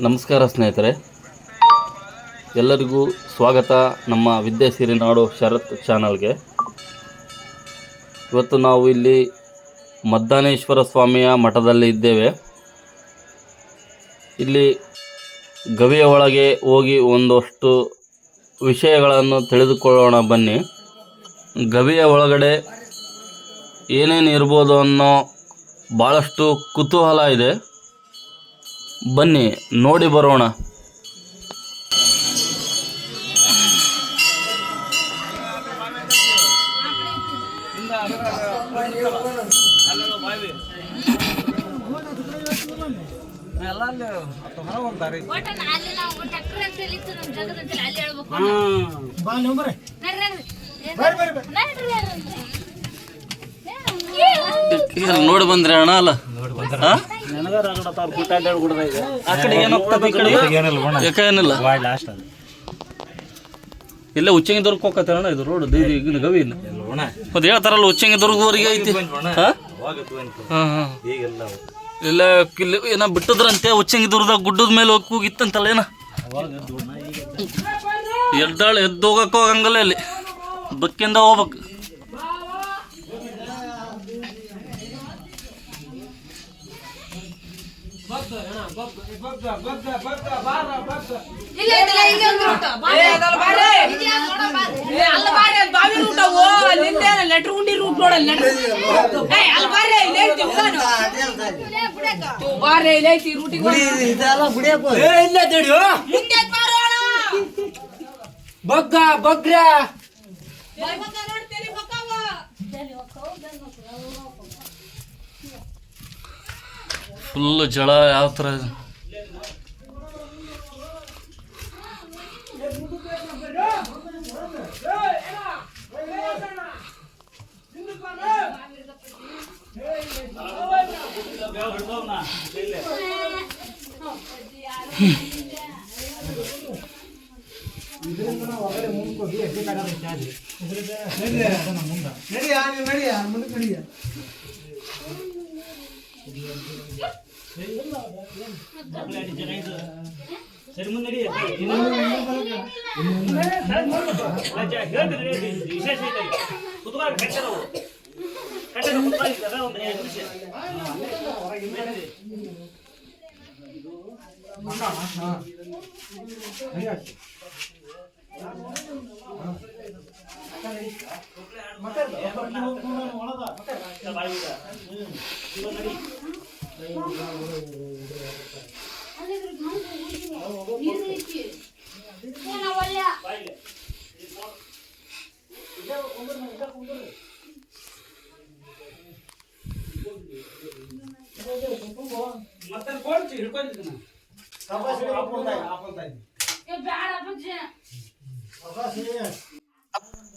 ನಮಸ್ಕಾರ ಸ್ನೇಹಿತರೆ. ಎಲ್ಲರಿಗೂ ಸ್ವಾಗತ ನಮ್ಮ ವಿದ್ಯೆ ಸಿರಿನಾಡು ಶರತ್ ಚಾನಲ್ಗೆ. ಇವತ್ತು ನಾವು ಇಲ್ಲಿ ಮದ್ದಾನೇಶ್ವರ ಸ್ವಾಮಿಯ ಮಠದಲ್ಲಿ ಇದ್ದೇವೆ. ಇಲ್ಲಿ ಗವಿಯ ಒಳಗೆ ಹೋಗಿ ಒಂದಷ್ಟು ವಿಷಯಗಳನ್ನು ತಿಳಿದುಕೊಳ್ಳೋಣ ಬನ್ನಿ. ಗವಿಯ ಒಳಗಡೆ ಏನೇನು ಇರ್ಬೋದು ಅನ್ನೋ ಭಾಳಷ್ಟು ಕುತೂಹಲ ಇದೆ. ಬನ್ನಿ ನೋಡಿ ಬರೋಣ. ನೋಡ್ ಬಂದ್ರೆ ಅಣ್ಣ ಅಲ್ಲ? ಆ ಕಡೆ ಏನಾಗ್ತದೆ ಈ ಕಡೆ? ಯಾಕೆ ಏನಿಲ್ಲ? ಇಲ್ಲೇ ಉಚ್ಚಂಗಿ ಹೋಗತ್ತೆ ಅಣ್ಣ ಇದು ರೋಡ್ ಇದು ಗವಿ ಇಲ್ಲ ಮತ್ತೆ ಹೇಳ್ತಾರಲ್ಲ ಉಚ್ಚಂಗಿದುರ್ಗವರೆಗೆ ಐತಿ. ಹಾ? ಹಾ, ಹಾ. ಇಲ್ಲ ಇಲ್ಲಿ ಏನೋ ಬಿಟ್ಟದ್ರಂತೆ ಉಚ್ಚಂಗಿದುರ್ಗದಾಗ ಗುಡ್ಡದ ಮೇಲೆ ಹೋಗಿ ಹೋಗಿತ್ತಂತಲ್ಲ ಏನ? ಎದ್ದಾಳು ಎದ್ದು ಹೋಗಕ್ಕೆ ಹೋಗಂಗಲ್ಲ ಇಲ್ಲಿ. ಬಕ್ಕಿಂದ ಹೋಗ್ಬೇಕು. ಇಲ್ಲ, ಇಲ್ಲ, ಇಲ್ಲಿ ಒಂದು ರೂಟ. ಬಾ. ಇದು ಯಾಕ್ ನೋಡ ಬಾ. ಅಲ್ಲ ಬಾರಿ ಅಲ್ಲಿ ಬಾವಿ ರೂಟ್ ಅವು ಅಲ್ಲಿಂದ ಲೆಟ್ರ್ ಉಂಡಿ ರೂಟ್ ನೋಡಲ್ಲ ಲೆಟ್ರ್ ಏ ಅಲ್ಲಿ ಬಾರಿ ಇಲ್ಲಿ ಐತಿ ಉಗಾನು. ಇಲ್ಲೇ ಬಿಡಕ್ಕ. ತೂ ಬಾರಿ ಇಲ್ಲಿ ಐತಿ ರೂಟಿಗೆ ಮುಂದೆ ಬಾರೋಣ ಬಗ್ಗ ಬಗ್ರ ಬರ್ಬೇಕ ಫುಲ್ ಜಳ ಯಾವ ಥರ ಇದೆ ನೀರು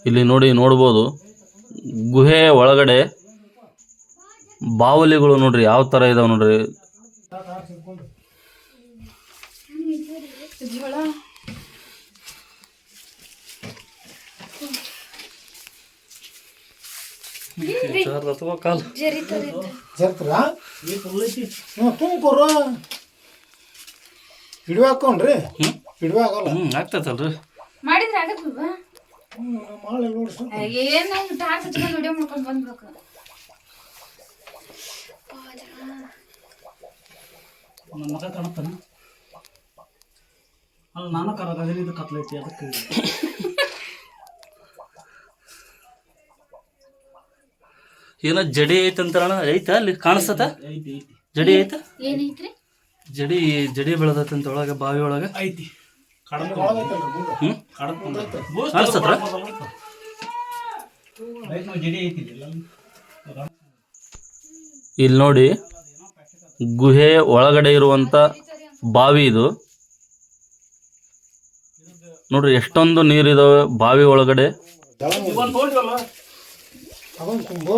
ಇಲ್ಲಿ ನೋಡಿ ನೋಡ್ಬೋದು ಗುಹೆ ಒಳಗಡೆ ಬಾವಲಿಗಳು ನೋಡ್ರಿ ಯಾವ ತರ ಇದಾವೆ ನೋಡ್ರಿ ಅಥವಾ ಕಾಲು ಜರ್ತ್ರ ಹ್ಞೂ ತುಂಬ್ಕೊರು ಹಿಡಿದು ಹಾಕೊಂಡ್ರಿ? ಹಿಡಿದು ಹಾಕಲ್ಲ ಹ್ಞೂ ಆಗ್ತೈತಲ್ರಿ ಮಾಡಿದ್ರೆ ಮಾಳೆ ನೋಡಿಸು ಏನು ನಾವು ಟಾರ್ಚ್ ಹಚ್ಕೊಂಡು ವಿಡಿಯೋ ಮಾಡ್ಕೊಂಡು ಬಂದ್ಬೇಕು ನನ್ನ ಮಗ ಕಾಣತ್ತಾನ ಅಲ್ಲ ನಾನು ಕರಗದಿನ ಇದು ಕತ್ಲೈತಿ ಅದಕ್ಕೆ ಏನೋ ಜಡಿ ಐತಂತಾರಣ ಐತಾ? ಅಲ್ಲಿ ಕಾಣಿಸ್ತತ ಐತಿ ಐತಿ ಜಡಿ ಐತ? ಜಡಿ ಜಡಿ ಬೆಳದಂತ ಒಳಗೆ ಬಾವಿ ಒಳಗ. ಐತಿ. ಕಾಣಿಸ್ತತ್ರ ಐತಿ ಐತಿ ಇಲ್ಲಿ. ನೋಡಿ ಗುಹೆ ಒಳಗಡೆ ಇರುವಂತ ಬಾವಿ ಇದು. ನೋಡ್ರಿ ಎಷ್ಟೊಂದು ನೀರಿದಾವೆ ಬಾವಿ ಒಳಗಡೆ ಇವನ್ ನೋಡಿವಲ್ಲ ಅದೊಂದು ತುಂಬು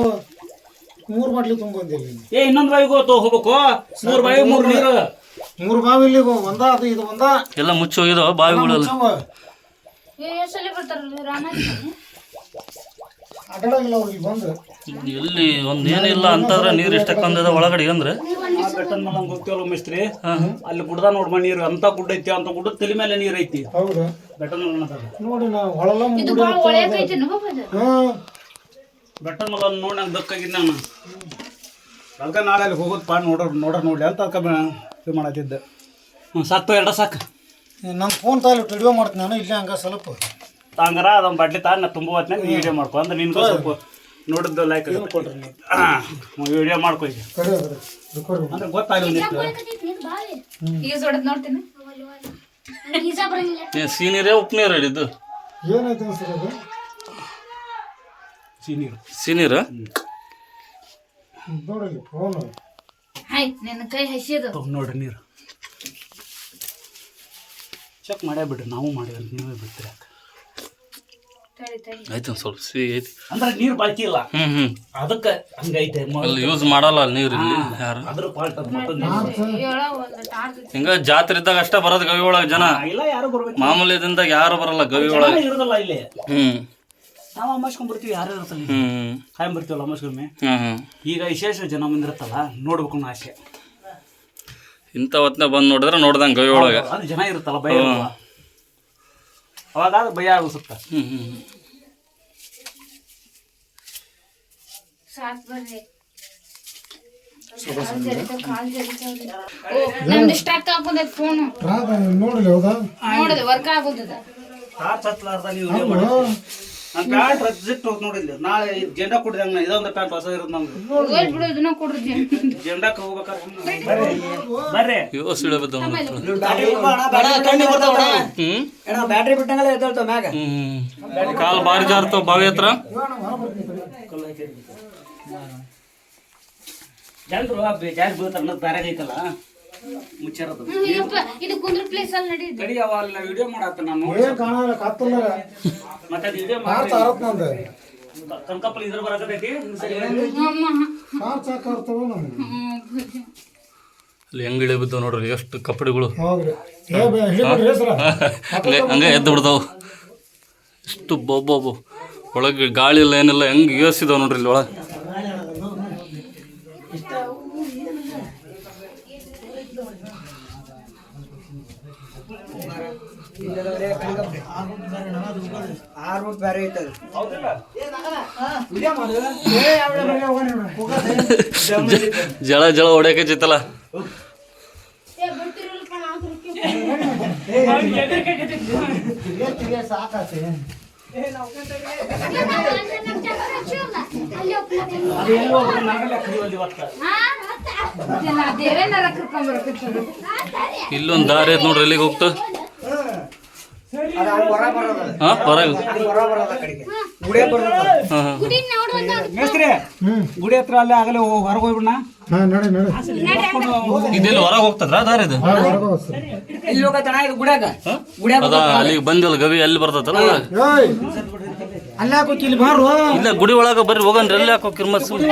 ಮೂರು ಬಾಟ್ಲಿ ತುಂಬ ಬಂದಿಲ್ಲ ಏ ಇನ್ನೊಂದ್ ಬಾವಿಗೆ ತೋ ಹೋಗ್ಬೇಕು. ಮೂರ್ ಬಾವಿ ಮೂರು ನೀರು. ಮೂರು ಬಾವಿ ಇಲ್ಲಿ ಒಂದ ಅದು ಇದು ಒಂದ. ಎಲ್ಲ ಮುಚ್ಚಿ ಹೋಗಿದಾವ ಬಾವಿಗಳೆಲ್ಲ. ಅಡ್ಡಾಡಂಗಿಲ್ಲ ಅವ್ರಿಗೆ ಬಂದ್ರೆ ಎಲ್ಲಿ ಒಂದ್ ಏನಿಲ್ಲ ಅಂತಂದ್ರೆ ನೀರು ಇಷ್ಟಕ್ಕೊಂದದ ಒಳಗಡೆ ಅಂದ್ರೆ. ಆ ಬೆಟ್ಟದ ಮೇಲೆ ನಮ್ಗೆ ಗೊತ್ತಿವಲ್ಲ ಮಿಸ್ತ್ರಿ? ಅಲ್ಲಿ ಗುಡ್ಡ ನೋಡ್ಮ ನೀರು ಅಂತ ಗುಡ್ಡ ಐತಿ ಅಂತ ಗುಡ್ಡ ತಲೆ ಮೇಲೆ ನೀರ್ ಐತಿ. ಹೌದಾ. ಬೆಟ್ಟದ ಮೇಲೆ. ನೋಡಿ ನಾವು ಹೊಳಲ ಇದು ಒಳ್ಳೆದೈತಿ ಬಾಬಾ ಅದು ಹಾಂ. ಬೆಟ್ಟದ ಮಲ ನೋಡಿ ನಂಗೆ ದಕ್ಕಾಗಿದ್ದು ನಾನು. ಅದಕ್ಕೆ ನಾಳೆ ಅಲ್ಲಿ ಹೋಗೋದು ಪಾ ನೋಡ್ರ ನೋಡ್ರ ನೋಡಿ ಅಂತ ಅದಕ್ಕೆ ಇದು ಮಾಡತ್ತಿದ್ದೆ. ಹ್ಞೂ ಸಾಕು ಎರಡ ಸಾಕು. ನಮ್ಮ ಫೋನ್ ತಾಲಿ ವಿಡಿಯೋ ಮಾಡ್ತೀನಿ ನಾನು ಇಲ್ಲೇ ಹಂಗ ಸ್ವಲ್ಪ. ಹಂಗಾರ ಅದೊಂದು ಬಡ್ಡಿ ತಾ ನಾ ತುಂಬ ಹೊತ್ತಿನಾಗ ನೀ ವಿಡಿಯೋ ಮಾಡ್ಕೊ ಅಂದ್ರೆ ನಿನ್ಗೂ ಸ್ವಲ್ಪ ನೋಡಿದ್ದು ಲೈಕ್ ಕೊಡ್ರಿ ವಿಡಿಯೋ ಮಾಡ್ಕೊ ಈಗ. ಅದ್ರ ನೋಡ್ತೀನಿ. ಸೀನೀರೇ ಉಪ್ಪು ನೀರು ಹೇಳಿದ್ದು ಏನೈತೆ ಸರ್ ಅದು? ಸೀನಿಯರ್. ಫೋನ್ ಹಾಯ್ ನನ್ನ ಕೈ ಹಸಿದು ನೋಡ್ರಿ ನೀರು. ಚೆಕ್ ಮಾಡ್ಯಾ ಬಿಡ್ರಿ ನಾವು ಮಾಡಿದ್ರೆ ನೀವೇ ಬಿಡ್ತೀರಿ ಐತೆ ಆಯ್ತು ಸ್ವಲ್ಪ ಸಿಹಿ ಐತಿ. ಅಂದ್ರೆ ನೀರು ಬಾಕಿ ಇಲ್ಲ. ಹ್ಮ್ ಹ್ಮ್. ಅದಕ್ಕೆ ಹಂಗೈತೆ ಅಲ್ಲಿ ಯೂಸ್ ಮಾಡಲ್ಲ ಅಲ್ಲಿ ನೀರು ಇಲ್ಲಿ ಯಾರು? ಅದ್ರ ಪಾಲ್ಟ್ ಒಂದು ಹಿಂಗ ಜಾತ್ರೆ ಇದ್ದಾಗ ಅಷ್ಟೇ ಬರೋದು ಗವಿ ಒಳಗೆ ಜನ ಇಲ್ಲ ಯಾರು ಬರ್ಬೇಕು? ಮಾಮೂಲಿ ದಿನದಾಗ ಯಾರು ಬರಲ್ಲ ಗವಿ ಒಳಗೆ ಇರೋದಲ್ಲ ಇಲ್ಲಿ. ಹ್ಮ್. ನಾವು ಅಮ್ಮಸ್ಕೊಂಡ್ಬಿಡ್ತೀವಿ ಯಾರು ಇರುತ್ತಲ್ಲ ಕಾಯಂ ಬರ್ತೀವಲ್ಲ ಅಮ್ಮಸ್ಕೊಮ್ಮೆ ಈಗ ವಿಶೇಷ ಜನ ಬಂದಿರುತ್ತಲ್ಲ ನೋಡ್ಬೇಕು ಅನ್ನೋ ಆಸೆ. ಇಂಥ ಹೊತ್ನ ಬಂದು ನೋಡಿದ್ರೆ ನೋಡ್ದಂಗೆ ಗವಿ ಒಳಗೆ. ಅದು ಜನ ಇರುತ್ತಲ್ಲ ಭಯ ಇರಲ್ಲ. ಅವಾಗ ಅದು ಭಯ ಆಗಿಸುತ್ತ. ಹ್ಮ್ ಹ್ಮ್ ಓ, ನಮ್ದು ಸ್ಟಾಕ್ ಹಾಕೊಂಡೈತೆ ಫೋನು ಹೌದಾ ನೋಡಿದೆ ವರ್ಕ್ ಆಗೋದದ ನೀವು ವಿಡಿಯೋ ನಾನು ಪ್ಯಾಂಟ್ ರಜ್ಜಿಟ್ಟು ಹೋಗಿ ನೋಡಿಲ್ಲ ನಾಳೆ ಜೆಂಡಾ ಕೊಡಿದಂಗ ಇದೊಂದು ಪ್ಯಾಂಟ್ ಹೊಸ ಇರೋದು ನಮ್ದು ಹೋಗಿ ಬಿಡು ಇದನ್ನ ಕೊಡ್ರಿ ಜೆಂಡಾಕ್ ಹೋಗ್ಬೇಕಾದ್ರೆ ಬರ್ರಿ. ಇವ ಬ್ಯಾಟ್ರಿ ಬಿಟ್ಟಂಗಲ್ಲ ಎದ್ದಳ್ತಾವ ಮ್ಯಾಗ. ಹ್ಮ್ ಕಾಲ್ ಬಾರಿ ಜಾರ್ತಾವ ಬಾವಿ ಹತ್ರ. ಜನರು ಜಾಸ್ತಿ ಬೀಳ್ತಾರ ಅನ್ನೋದು ಬೇರೆ ಐತಲ್ಲ. ಮುಚ್ಚಾರದು. ಯಪ್ಪ ಇದು ಕುಂದ್ರ ಪ್ಲೇಸ್ ಅಲ್ಲಿ ನಡೀದು ಕಡಿ ಅವ ವಿಡಿಯೋ ಮಾಡತ್ತ ನಾನು ಏನ್ ಕಾಣಲ್ಲ ಕತ್ತಲ್ಲ ಮತ್ತೆ ಅದು ವಿಡಿಯೋ ಕಾರ್ ಮಾಡಿ ತಾರತ್ ನಂದು. ಕನಕಪ್ಪಲ್ ಇದ್ರ ಬರಕತೈತಿ ಅಮ್ಮ ಕಾರ್ ಸಾಕಾರ್ತವ ನಮ್ಗೆ ಅಲ್ಲಿ ಹೆಂಗ್ ಇಳಿ ಬಿದ್ದವ ನೋಡ್ರಿ ಎಷ್ಟು ಕಪ್ಪಡಿಗಳು. ಹಂಗೆ ಎದ್ದು ಬಿಡ್ತಾವ. ಎಷ್ಟು ಬೊಬ್ಬೊಬ್ಬು. ಒಳಗೆ ಗಾಳಿ ಇಲ್ಲ ಏನಿಲ್ಲ ಹೆಂಗ್ ಯೋಸಿದಾವ ನೋಡ್ರಿ ಇಲ್ಲಿ ಒಳಗೆ. ಜಳ ಜಳ ಹೊಡ್ಯಾಕೆ ಚಿತ್ತಲ್ಲ ಇಲ್ಲೊಂದು ದಾರಿ ನೋಡ್ರಿ ಎಲ್ಲಿಗೆ ಹೋಗ್ತಾ. ಗುಡಿ ಮೇಸ್ತ್ರಿ ಹತ್ರ ಅಲ್ಲೇ ಆಗಲೇ ಹೊರಗೆ ಹೋಗ್ಬಿಡ್ನ ಹಾ ನಡಿ ನಡಿ. ಇದೆಲ್ಲಿ ಹೊರಗೆ ಹೋಗ್ತದ್ರ ದಾರಿ ಇದು? ಹಾ ಹೊರಗೆ ಇಲ್ಲಿ ಹೋಗತ್ತಣ ಇದು ಗುಡ್ಯಾಗ. ಗುಡ್ಯಾಗ ಅದ ಅಲ್ಲಿಗೆ ಬಂದಿಲ್ಲ ಗವಿ ಅಲ್ಲಿ ಏಯ್. ಅಲ್ಲ ಹಾಕೋತಿ ಇಲ್ಲಿ ಬಾರು ಇಲ್ಲ ಗುಡಿ ಒಳಗ ಬರ್ರಿ ಹೋಗನ್ರಿ ಅಲ್ಲಿ ಹಾಕೋ ಕಿರ್ಮಸ್. ಗುಡಿ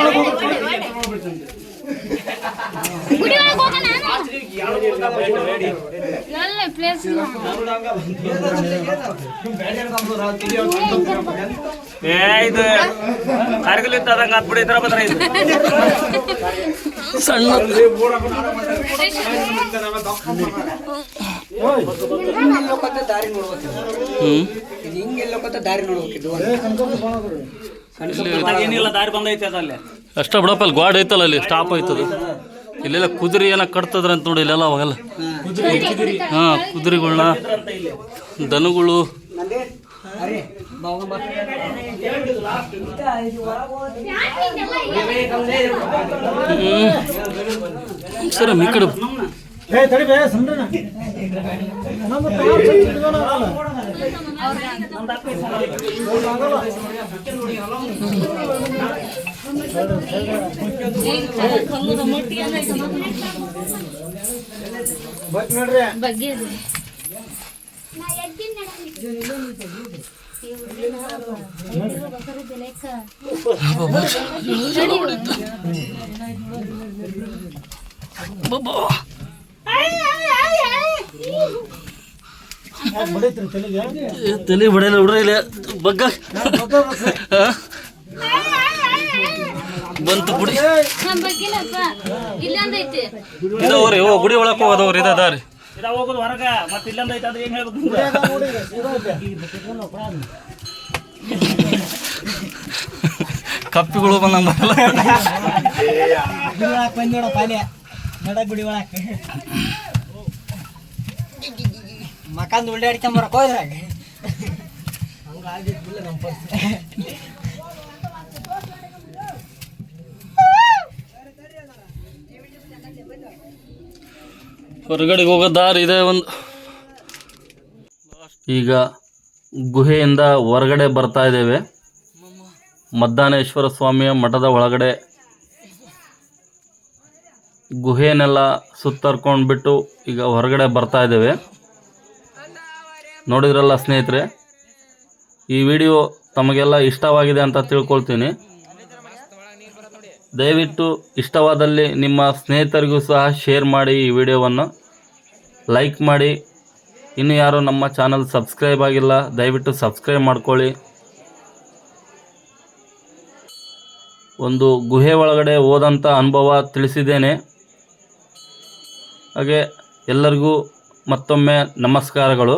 ಒಳಗ ಹೋಗೋಣ. ಏ ಇದು ಕಾರ್ಗಿಲ್ ಇತ್ತದಂಗ ಹತ್ ಬಿಡಿ ಇದ್ರ ಬದ್ರ ಇದು. ಸಣ್ಣ ದಾರಿ ನೋಡ್ಬೇಕು ಹಿಂಗೆಲ್ಲ ದಾರಿ ನೋಡ್ಬೇಕು ಇದು ಏ ಕನಕಪ್ಪ ಬಾಣದ್ರಿ ಅದಾಗ ಏನಿಲ್ಲ ದಾರಿ ಬಂದೈತೆ ಅದ ಅಲ್ಲೇ ಅಷ್ಟ ಬಿಡಪ್ಪ ಅಲ್ಲಿ ಗ್ವಾಡ್ ಐತಲ್ಲ ಅಲ್ಲಿ ಸ್ಟಾಪ್ ಆಯ್ತದ ಇಲ್ಲೆಲ್ಲ ಕುದುರೆ ಏನ ಕಟ್ತದ್ರ ಅಂತ ನೋಡಿ ಇಲ್ಲೆಲ್ಲ ಅವಾಗೆಲ್ಲ. ಹಾ ಕುದುರೆಗಳನ್ನ ದನಗಳು. ಸರ್ ಈ ಕಡೆ ಏ ತಡಿ ಬೇ ನಮ್ಮ. ಬಟ್ ನೋಡ್ರಿ ಬಗ್ಗೆ ಇದೆ. ತಲೆ ಬಿಡಲ್ಲ ಬಿಡ್ರಿ ಇಲ್ಲ. ಬಗ್ಗ? ಬಂತು ಗುಡಿ ಇದಾವ್ರಿ ಓ ಗುಡಿ ಒಳಕ್ ಹೋಗೋದವ್ರಿ ಇದ ಅದಾರಿ ಇದ ಹೋಗೋದು ಹೊರಗ ಮತ್ತೆ ಇಲ್ಲಂದ ಐತೆ ಅಂದ್ರೆ ಏನು ಹೇಳ್ಬೇಕು ಕಪ್ಪಿಗಳು ಬಂದಂಗ ಬರಲ್ಲ ನೋಡ ಗುಡಿ ಒಳಕ್ ಮಕಂದ್ ಉಳ್ಳಾಡ್ಕೊಂಬರಕ್ ಹೋದ್ರಾಗ ಹಂಗಾಗಿದ್ದಿಲ್ಲ ನಮ್ಮ ಪರಿಸ್ಥಿತಿ ಹೊರಗಡೆಗೆ ಹೋಗೋ ದಾರಿ ಇದೆ ಒಂದು. ಈಗ ಗುಹೆಯಿಂದ ಹೊರಗಡೆ ಬರ್ತಾ ಇದ್ದೇವೆ. ಮದ್ದಾನೇಶ್ವರ ಸ್ವಾಮಿಯ ಮಠದ ಒಳಗಡೆ ಗುಹೆನೆಲ್ಲ ಸುತ್ತರ್ಕೊಂಡ್ಬಿಟ್ಟು ಈಗ ಹೊರಗಡೆ ಬರ್ತಾ ಇದ್ದೇವೆ. ನೋಡಿದ್ರಲ್ಲ ಸ್ನೇಹಿತರೆ, ಈ ವಿಡಿಯೋ ತಮಗೆಲ್ಲ ಇಷ್ಟವಾಗಿದೆ ಅಂತ ತಿಳ್ಕೊಳ್ತೀನಿ. ದಯವಿಟ್ಟು ಇಷ್ಟವಾದಲ್ಲಿ ನಿಮ್ಮ ಸ್ನೇಹಿತರಿಗೂ ಸಹ ಶೇರ್ ಮಾಡಿ ಈ ವಿಡಿಯೋವನ್ನು. ಲೈಕ್ ಮಾಡಿ. ಇನ್ನು ಯಾರು ನಮ್ಮ ಚಾನಲ್ ಸಬ್ಸ್ಕ್ರೈಬ್ ಆಗಿಲ್ಲ, ದಯವಿಟ್ಟು ಸಬ್ಸ್ಕ್ರೈಬ್ ಮಾಡ್ಕೊಳ್ಳಿ. ಒಂದು ಗುಹೆ ಒಳಗಡೆ ಹೋದಂಥ ಅನುಭವ ತಿಳಿಸಿದ್ದೇನೆ. ಹಾಗೆ ಎಲ್ಲರಿಗೂ ಮತ್ತೊಮ್ಮೆ ನಮಸ್ಕಾರಗಳು.